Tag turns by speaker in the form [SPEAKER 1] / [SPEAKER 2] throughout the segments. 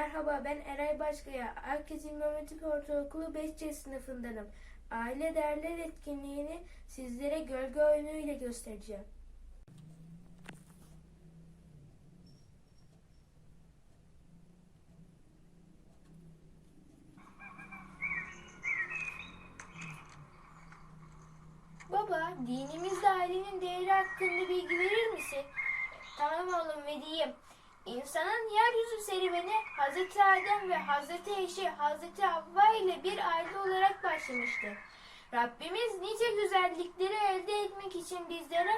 [SPEAKER 1] Merhaba ben Eray Başkaya. Herkes İmam Ortaokulu 5C sınıfındanım. Aile değerler etkinliğini sizlere gölge oyunuyla göstereceğim. Baba, dinimizde ailenin değeri hakkında bilgi verir misin? Tamam oğlum vereyim. İnsanın yeryüzü serüveni Hz. Adem ve Hz. eşi Hz. Havva ile bir aile olarak başlamıştır. Rabbimiz nice güzellikleri elde etmek için bizlere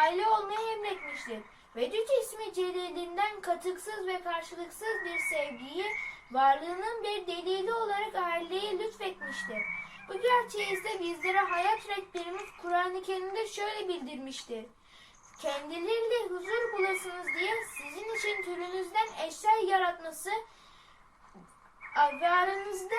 [SPEAKER 1] aile olmayı emretmiştir. Vedüc ismi celilinden katıksız ve karşılıksız bir sevgiyi varlığının bir delili olarak aileye lütfetmiştir. Bu gerçeği ise bizlere hayat rehberimiz Kur'an-ı Kerim'de şöyle bildirmiştir. Kendileriyle huzur bulasınız diye sizin için türünüzden eşler yaratması ve aranızda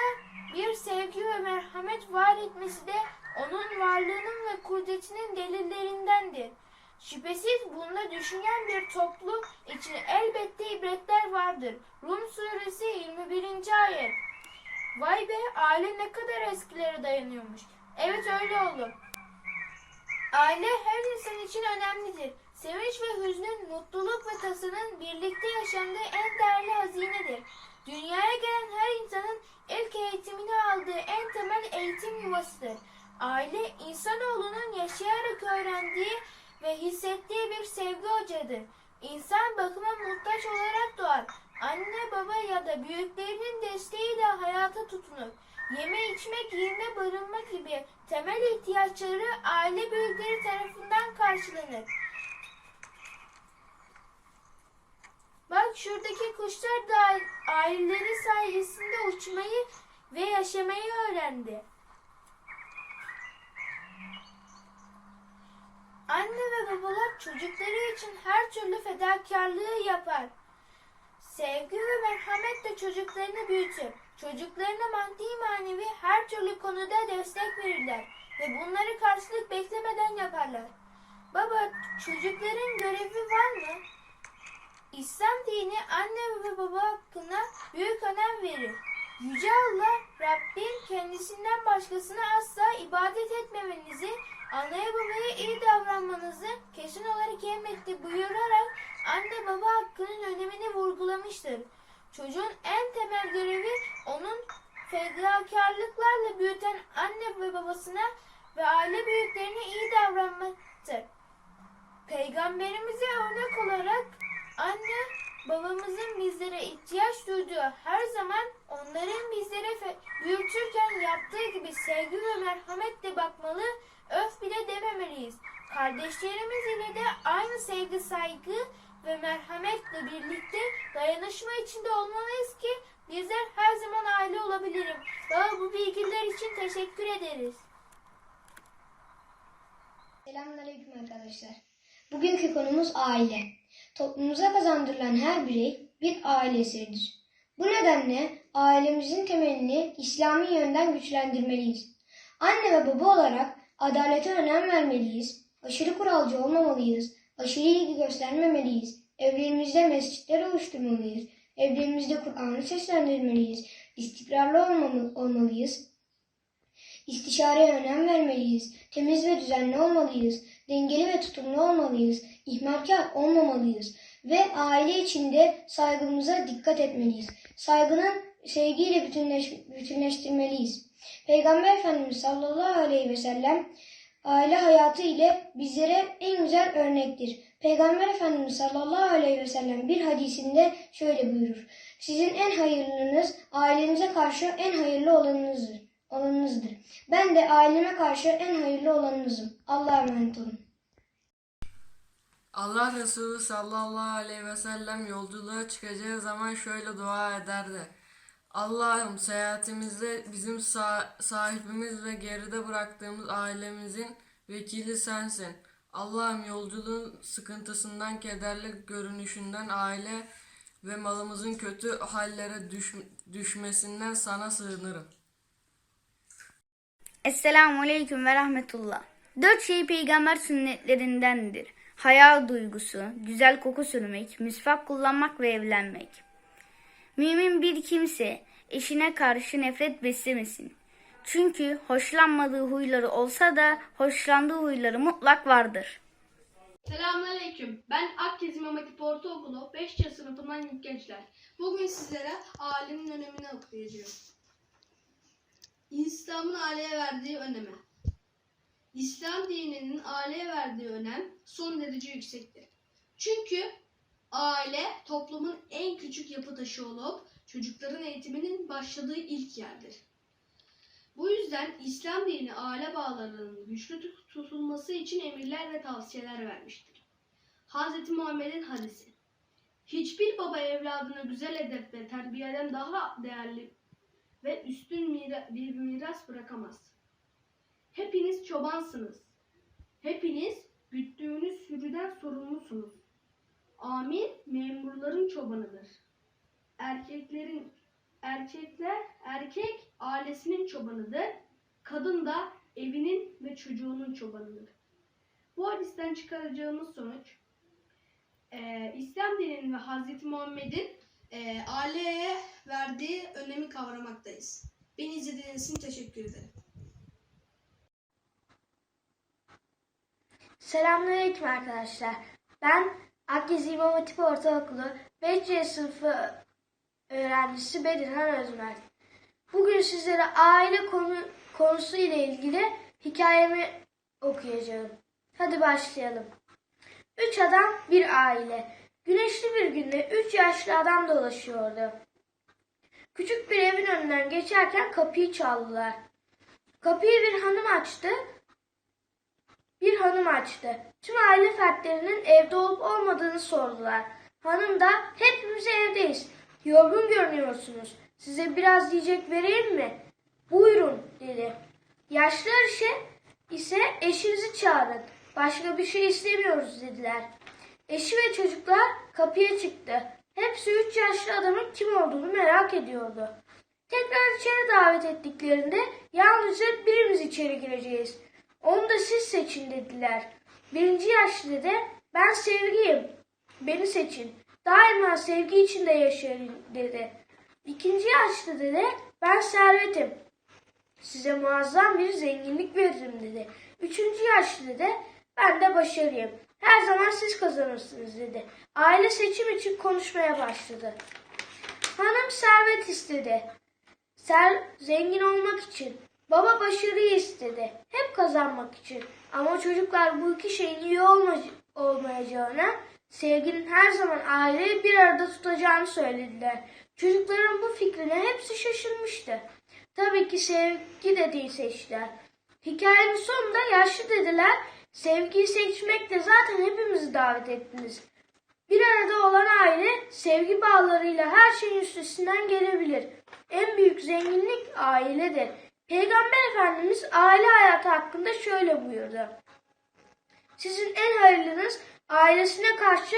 [SPEAKER 1] bir sevgi ve merhamet var etmesi de onun varlığının ve kudretinin delillerindendir. Şüphesiz bunda düşünen bir toplum için elbette ibretler vardır. Rum suresi 21. ayet. Vay be aile ne kadar eskilere dayanıyormuş. Evet öyle oğlum. Aile her insan için önemlidir. Sevinç ve hüznün, mutluluk ve tasının birlikte yaşandığı en değerli hazinedir. Dünyaya gelen her insanın ilk eğitimini aldığı en temel eğitim yuvasıdır. Aile, insanoğlunun yaşayarak öğrendiği ve hissettiği bir sevgi ocağı İnsan bakıma muhtaç olarak doğar. Anne, baba ya da büyüklerinin desteğiyle hayata tutunur. Yeme içme, giyinme, barınma gibi temel ihtiyaçları aile büyükleri tarafından karşılanır. Bak şuradaki kuşlar da aileleri sayesinde uçmayı ve yaşamayı öğrendi. Anne ve babalar çocukları için her türlü fedakarlığı yapar. Sevgi ve merhamet de çocuklarını büyütür. Çocuklarına maddi manevi her türlü konuda destek verirler ve bunları karşılık beklemeden yaparlar. Baba, çocukların görevi var mı? İslam dini anne ve baba hakkına büyük önem verir. Yüce Allah, Rabbim kendisinden başkasına asla ibadet etmemenizi, anneye babaya iyi davranmanızı kesin olarak emretti buyurarak anne baba hakkının önemini vurgulamıştır. Çocuğun en temel görevi onun fedakarlıklarla büyüten anne ve babasına ve aile büyüklerine iyi davranmaktır. Peygamberimize örnek olarak anne babamızın bizlere ihtiyaç duyduğu her zaman onların bizlere büyütürken yaptığı gibi sevgi ve merhametle bakmalı, öf bile dememeliyiz. Kardeşlerimiz ile de aynı sevgi, saygı ve merhametle birlikte dayanışma içinde olmalıyız ki bizler her zaman aile olabilirim. Baba bu bilgiler için teşekkür ederiz.
[SPEAKER 2] Selamünaleyküm arkadaşlar. Bugünkü konumuz aile. Toplumumuza kazandırılan her birey bir aile eseridir. Bu nedenle ailemizin temelini İslami yönden güçlendirmeliyiz. Anne ve baba olarak adalete önem vermeliyiz. Aşırı kuralcı olmamalıyız. Aşırı ilgi göstermemeliyiz. Evlerimizde mescitler oluşturmalıyız. Evlerimizde Kur'an'ı seslendirmeliyiz. İstikrarlı olmamı- olmalıyız. İstişareye önem vermeliyiz. Temiz ve düzenli olmalıyız. Dengeli ve tutumlu olmalıyız. İhmalkar olmamalıyız. Ve aile içinde saygımıza dikkat etmeliyiz. Saygının sevgiyle bütünleş, bütünleştirmeliyiz. Peygamber Efendimiz sallallahu aleyhi ve sellem aile hayatı ile bizlere en güzel örnektir. Peygamber Efendimiz sallallahu aleyhi ve sellem bir hadisinde şöyle buyurur. Sizin en hayırlınız ailenize karşı en hayırlı olanınızdır. olanınızdır. Ben de aileme karşı en hayırlı olanınızım. Allah'a emanet olun.
[SPEAKER 3] Allah Resulü sallallahu aleyhi ve sellem yolculuğa çıkacağı zaman şöyle dua ederdi. Allah'ım seyahatimizde bizim sa- sahibimiz ve geride bıraktığımız ailemizin vekili sensin. Allah'ım yolculuğun sıkıntısından, kederli görünüşünden, aile ve malımızın kötü hallere düş- düşmesinden sana sığınırım.
[SPEAKER 4] Esselamu Aleyküm ve Rahmetullah. Dört şey peygamber sünnetlerindendir. Hayal duygusu, güzel koku sürmek, misvak kullanmak ve evlenmek. Mümin bir kimse eşine karşı nefret beslemesin. Çünkü hoşlanmadığı huyları olsa da hoşlandığı huyları mutlak vardır.
[SPEAKER 5] Selamünaleyküm. Ben Akgezi İmam Hatip Ortaokulu 5. sınıfından ilk gençler. Bugün sizlere ailenin önemini okuyacağım. İslam'ın aileye verdiği önemi. İslam dininin aileye verdiği önem son derece yüksektir. Çünkü aile toplumun en küçük yapı taşı olup çocukların eğitiminin başladığı ilk yerdir. Bu yüzden İslam dini aile bağlarının güçlü tut- tutulması için emirler ve tavsiyeler vermiştir. Hz. Muhammed'in hadisi. Hiçbir baba evladına güzel edep ve terbiyeden daha değerli ve üstün bir miras bırakamaz. Hepiniz çobansınız. Hepiniz güttüğünüz sürüden sorumlusunuz. Amir memurların çobanıdır. Erkeklerin erkekler erkek ailesinin çobanıdır. Kadın da evinin ve çocuğunun çobanıdır. Bu hadisten çıkaracağımız sonuç eee, İslam dininin ve Hz. Muhammed'in eee, aileye verdiği önemi kavramaktayız. Beni izlediğiniz için teşekkür ederim.
[SPEAKER 6] Selamünaleyküm arkadaşlar. Ben Akgezi İmam Hatip Ortaokulu 5. sınıfı öğrencisi Bedirhan Özmer. Bugün sizlere aile konu, konusu ile ilgili hikayemi okuyacağım. Hadi başlayalım. Üç adam bir aile. Güneşli bir günde üç yaşlı adam dolaşıyordu. Küçük bir evin önünden geçerken kapıyı çaldılar. Kapıyı bir hanım açtı bir hanım açtı. Tüm aile fertlerinin evde olup olmadığını sordular. Hanım da hepimiz evdeyiz. Yorgun görünüyorsunuz. Size biraz yiyecek vereyim mi? Buyurun dedi. Yaşlılar ise, ise eşinizi çağırın. Başka bir şey istemiyoruz dediler. Eşi ve çocuklar kapıya çıktı. Hepsi üç yaşlı adamın kim olduğunu merak ediyordu. Tekrar içeri davet ettiklerinde yalnızca birimiz içeri gireceğiz. Onu da siz seçin dediler. Birinci yaşlı dede ben sevgiyim. Beni seçin. Daima sevgi içinde yaşayın dedi. İkinci yaşlı dede ben servetim. Size muazzam bir zenginlik veririm dedi. Üçüncü yaşlı dede ben de başarıyım. Her zaman siz kazanırsınız dedi. Aile seçim için konuşmaya başladı. Hanım servet istedi. Ser zengin olmak için. Baba başarıyı istedi. Hep kazanmak için. Ama çocuklar bu iki şeyin iyi olma- olmayacağına, sevginin her zaman aileyi bir arada tutacağını söylediler. Çocukların bu fikrine hepsi şaşırmıştı. Tabii ki sevgi dediği seçtiler. Hikayenin sonunda yaşlı dediler, sevgiyi seçmekle zaten hepimizi davet ettiniz. Bir arada olan aile sevgi bağlarıyla her şeyin üstesinden gelebilir. En büyük zenginlik ailedir. Peygamber Efendimiz aile hayatı hakkında şöyle buyurdu. Sizin en hayırlınız ailesine karşı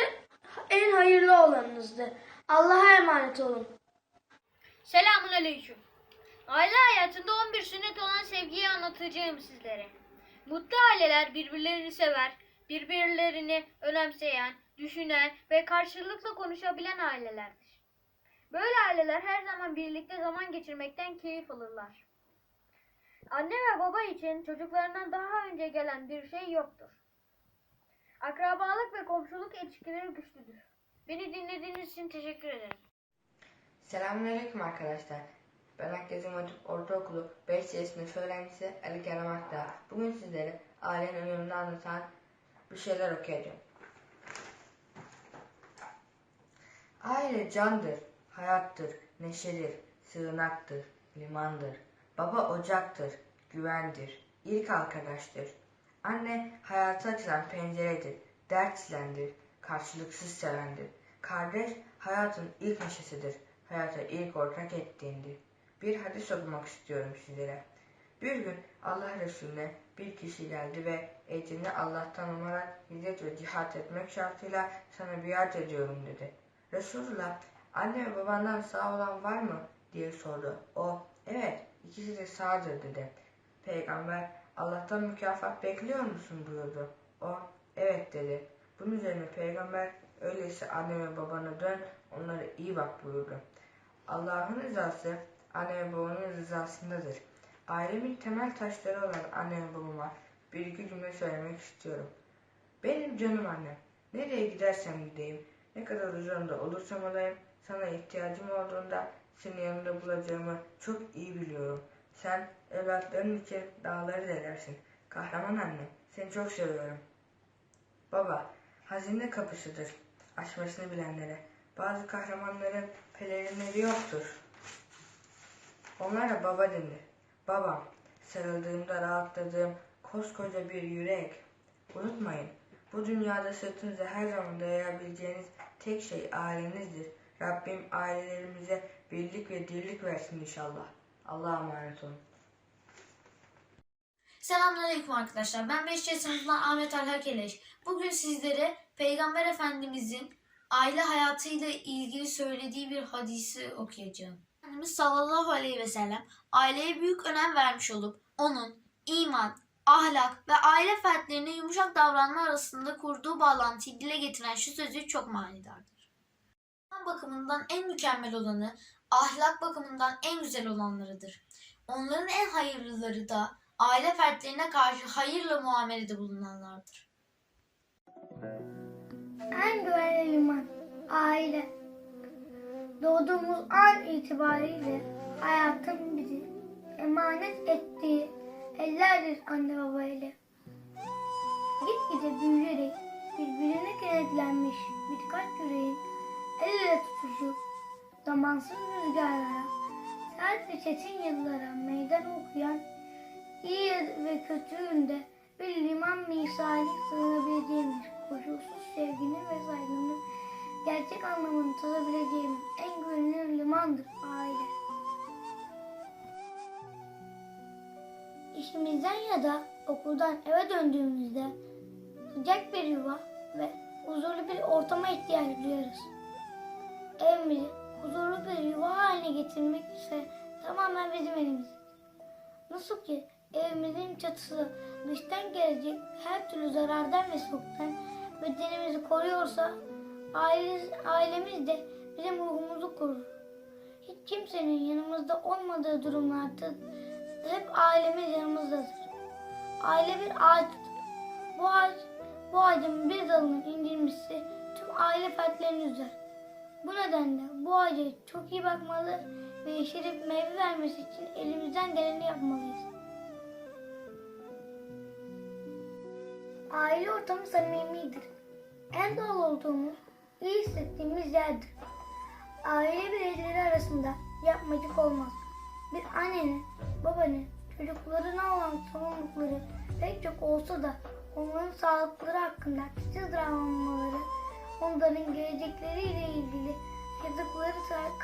[SPEAKER 6] en hayırlı olanınızdır. Allah'a emanet olun.
[SPEAKER 7] Selamun aleyküm. Aile hayatında 11 sünnet olan sevgiyi anlatacağım sizlere. Mutlu aileler birbirlerini sever, birbirlerini önemseyen, düşünen ve karşılıklı konuşabilen ailelerdir. Böyle aileler her zaman birlikte zaman geçirmekten keyif alırlar. Anne ve baba için çocuklarından daha önce gelen bir şey yoktur. Akrabalık ve komşuluk ilişkileri güçlüdür. Beni dinlediğiniz için teşekkür ederim.
[SPEAKER 8] Selamünaleyküm arkadaşlar. Ben Akdeniz Hatip Ortaokulu 5. sınıf öğrencisi Ali Kerem Akdağ. Bugün sizlere ailenin önemini anlatan bir şeyler okuyacağım. Aile candır, hayattır, neşedir, sığınaktır, limandır. Baba ocaktır, güvendir, ilk arkadaştır. Anne hayata açılan penceredir, dert silendir, karşılıksız sevendir. Kardeş hayatın ilk neşesidir, hayata ilk ortak ettiğindir. Bir hadis okumak istiyorum sizlere. Bir gün Allah Resulüne bir kişi geldi ve eğitimini Allah'tan umarak hicret ve cihat etmek şartıyla sana biat ediyorum dedi. Resulullah anne ve babandan sağ olan var mı diye sordu. O evet ikisi de sağdır dedi. Peygamber Allah'tan mükafat bekliyor musun buyurdu. O evet dedi. Bunun üzerine peygamber öyleyse anne ve babana dön onlara iyi bak buyurdu. Allah'ın rızası anne ve babanın rızasındadır. Ailemin temel taşları olan anne ve babama bir iki cümle söylemek istiyorum. Benim canım annem. Nereye gidersem gideyim, ne kadar uzağında olursam olayım, sana ihtiyacım olduğunda seni yanımda bulacağımı çok iyi biliyorum. Sen evlatların için dağları delersin. Kahraman anne, seni çok seviyorum. Baba, hazine kapısıdır. Açmasını bilenlere. Bazı kahramanların pelerinleri yoktur. Onlara baba denir. Babam, sarıldığımda rahatladığım koskoca bir yürek. Unutmayın, bu dünyada sırtınıza her zaman dayayabileceğiniz tek şey ailenizdir. Rabbim ailelerimize birlik ve dirlik versin inşallah. Allah'a emanet olun.
[SPEAKER 9] Selamünaleyküm arkadaşlar. Ben 5. sınıfından Ahmet Alha Keleş. Bugün sizlere Peygamber Efendimizin aile hayatıyla ilgili söylediği bir hadisi okuyacağım. Efendimiz sallallahu aleyhi ve sellem aileye büyük önem vermiş olup onun iman, ahlak ve aile fertlerine yumuşak davranma arasında kurduğu bağlantıyı dile getiren şu sözü çok manidardır. Bakımından en mükemmel olanı, ahlak bakımından en güzel olanlarıdır. Onların en hayırlıları da aile fertlerine karşı hayırla muamelede bulunanlardır.
[SPEAKER 10] En güvenli liman, aile. Doğduğumuz an itibariyle hayatın bizi emanet ettiği ellerdir anne baba eli. Zamansız rüzgarlara, sert ve çetin yıllara meydan okuyan iyi ve kötü günde bir liman misali sığınabileceğimiz koşulsuz sevginin ve saygının gerçek anlamını tadabileceğimiz en güvenilir limandır aile. İşimizden ya da okuldan eve döndüğümüzde sıcak bir yuva ve huzurlu bir ortama ihtiyaç duyarız. Evimizi huzurlu bir yuva haline getirmek ise tamamen bizim elimizde. Nasıl ki evimizin çatısı dıştan gelecek her türlü zarardan ve soğuktan bedenimizi koruyorsa ailemiz, ailemiz de bizim ruhumuzu korur. Hiç kimsenin yanımızda olmadığı durumlarda hep ailemiz yanımızdadır. Aile bir ağaçtır. Bu ağaç, bu ağacın bir dalının indirmesi tüm aile fertlerini üzer. Bu nedenle bu ağaca çok iyi bakmalı ve yeşerip meyve vermesi için elimizden geleni yapmalıyız. Aile ortamı samimidir. En doğal olduğumuz, iyi hissettiğimiz yerdir. Aile bireyleri arasında yapmacık olmaz. Bir annenin, babanın, çocuklarına olan sorumlulukları pek çok olsa da onların sağlıkları hakkında titiz davranmaları, onların gelecekleriyle ilgili yaşadıkları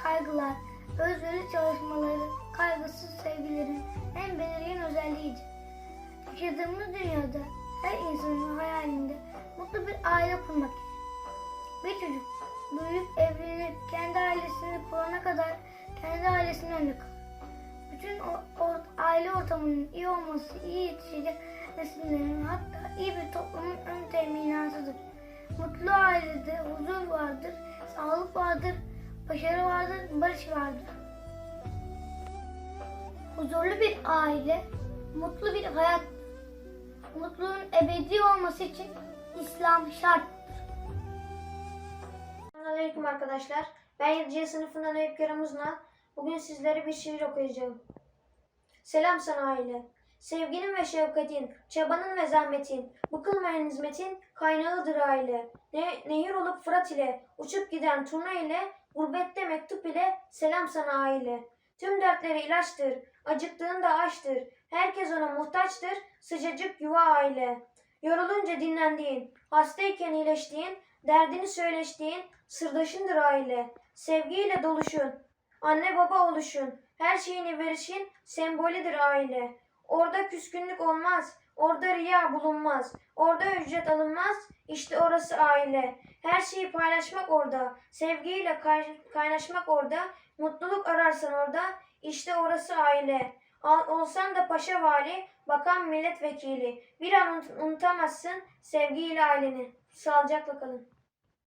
[SPEAKER 10] kaygılar, özveri çalışmaları, kaygısız sevgilerin en belirgin özelliğidir. Yaşadığımız dünyada her insanın hayalinde mutlu bir aile kurmak. Bir çocuk büyüyüp evlenip kendi ailesini kurana kadar kendi ailesinin önünde kalır. Bütün o, o- aile ortamının iyi olması, iyi yetişecek nesillerin hatta iyi bir toplumun ön teminatıdır. Mutlu ailede huzur vardır, sağlık vardır, başarı vardır, barış vardır. Huzurlu bir aile, mutlu bir hayat mutluluğun ebedi olması için İslam şart.
[SPEAKER 11] Selamünaleyküm arkadaşlar. Ben 7. sınıfından Eyüp Kerem Uzman. Bugün sizlere bir şiir okuyacağım. Selam sana aile. Sevginin ve şefkatin, çabanın ve zahmetin, bıkılmayan hizmetin kaynağıdır aile. Ne, nehir olup Fırat ile, uçup giden turna ile, gurbette mektup ile selam sana aile. Tüm dertleri ilaçtır, acıktığında açtır. Herkes ona muhtaçtır, sıcacık yuva aile. Yorulunca dinlendiğin, hastayken iyileştiğin, derdini söyleştiğin, sırdaşındır aile. Sevgiyle doluşun, anne baba oluşun, her şeyini verişin sembolüdür aile. Orada küskünlük olmaz, orada riya bulunmaz, orada ücret alınmaz, işte orası aile. Her şeyi paylaşmak orada, sevgiyle kay- kaynaşmak orada, mutluluk ararsan orada, işte orası aile. Olsan da paşa vali, bakan milletvekili. Bir an unut- unutamazsın sevgiyle aileni. Sağlıcakla kalın.